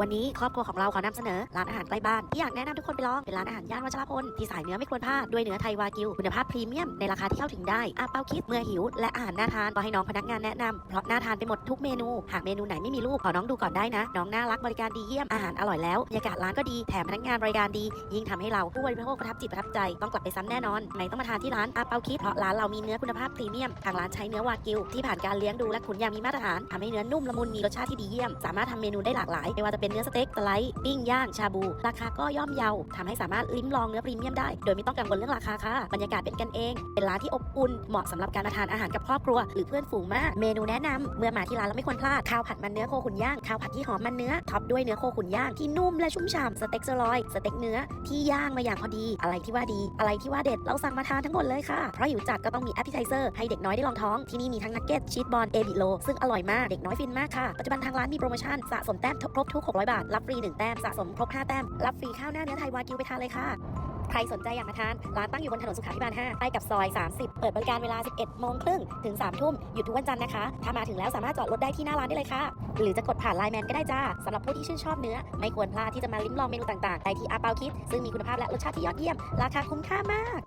วันนี้ครอบครัวของเราขอนำเสนอร้านอาหารใกล้บ้านที่อยากแนะนำทุกคนไปลองเป็นร้านอาหารย่านวัชรพลที่สายเนื้อไม่ควรพลาดด้วยเนื้อไทยวากิวคุณภาพพรีเมียมในราคาที่เข้าถึงได้อาเปาคิดเมื่อหิว และอาหารน่าทานก็ให้น้องพนักงานแนะนำเพราะน่าทานไปหมดทุกเมนู หากเมนูไหนไม่มีรูปขอน้องดูก่อนได้นะ น้องน่ารักบริการดีเยี่ยมอาหารอร่อยแล้วบรรยากาศร้านก็ดีแถมพนักงานบริการดี ยิ่งทำให้เราผู้บริโภคประทับจิตประทับใจต้องกลับไปซ้ำแน่นอนไหนต้องมาทานที่ร้านอาเปาคิดเพราะร้านเรามีเนื้อคุณภาพพรีเมียมทางร้านใช้เนื้อวากิวที่ผ่านการเลี้ยงดูและขุนอย่างมีมาตรฐานทำให้เนื้อนุ่มละมุนมีรสชาติที่ดีเยี่ยมสามารถทำเมนูได้หลากหลายไม่ว่าจะเป็นเนื้อสเต็กสไลด์ปิ้งย่างชาบู ราคาก็ย่อมเยาทำให้สามารถลิ้มลองเนื้อพรีเมียมได้ โดยไม่ต้องกังวลเรื่องราคาค่ะ บรรยากาศเป็นกันเอง เป็นร้านที่อบอุ่น เหมาะสำหรับการมาทานอาหารกับครอบครัว หรือเพื่อนฝูงมาก เมนูแนะนำเมื่อมาที่ร้านเราไม่ควรพลาด ข้าวผัดมันเนื้อโคขุนย่าง ข้าวผัดที่หอมมันเนื้อ ท็อปด้วยเนื้อโคขุนย่างที่นุ่มและชุ่มฉ่ำสเต็กเซอร์ลอย สเต็กเนื้อที่ย่างมาอย่างพอดี อะไรที่ว่าดี อะไรที่ว่าเด็ด เราสั่งมาทานทั้งหมดเลยค่ะ เพราะหิวจัดก็ต้องมีแอปเปิลไทเซอร์ให้เด็กน้อยได้ลองท้อง ที่นี่มีทั้งนักเก็ตชีสบอลเอบิโลซึ่งอร่อยมาก เด็กน้อยฟินมากค่ะ ปัจจุบันทางร้านมีโปรโมชั่นสะสมแต้มครบทุก600 บาท รับฟรี 1 แต้ม สะสมครบ 5 แต้ม รับฟรีข้าวหน้าเนื้อไทยวากิวไปทานเลยค่ะ ใครสนใจอยากมาทาน ร้านตั้งอยู่บนถนนสุขาภิบาล 5 ใกล้กับซอย 30 เปิดบริการเวลา 11 โมงครึ่งถึง 3 ทุ่ม หยุดทุกวันจันทร์นะคะ ถ้ามาถึงแล้วสามารถจอดรถได้ที่หน้าร้านได้เลยค่ะ หรือจะกดผ่านไลน์แมนก็ได้จ้าสำหรับผู้ที่ชื่นชอบเนื้อ ไม่ควรพลาดที่จะมาลิ้มลองเมนูต่างๆไปที่อาเปาคิดซึ่งมีคุณภาพและรสชาติที่ยอดเยี่ยม ราคาคุ้มค่ามาก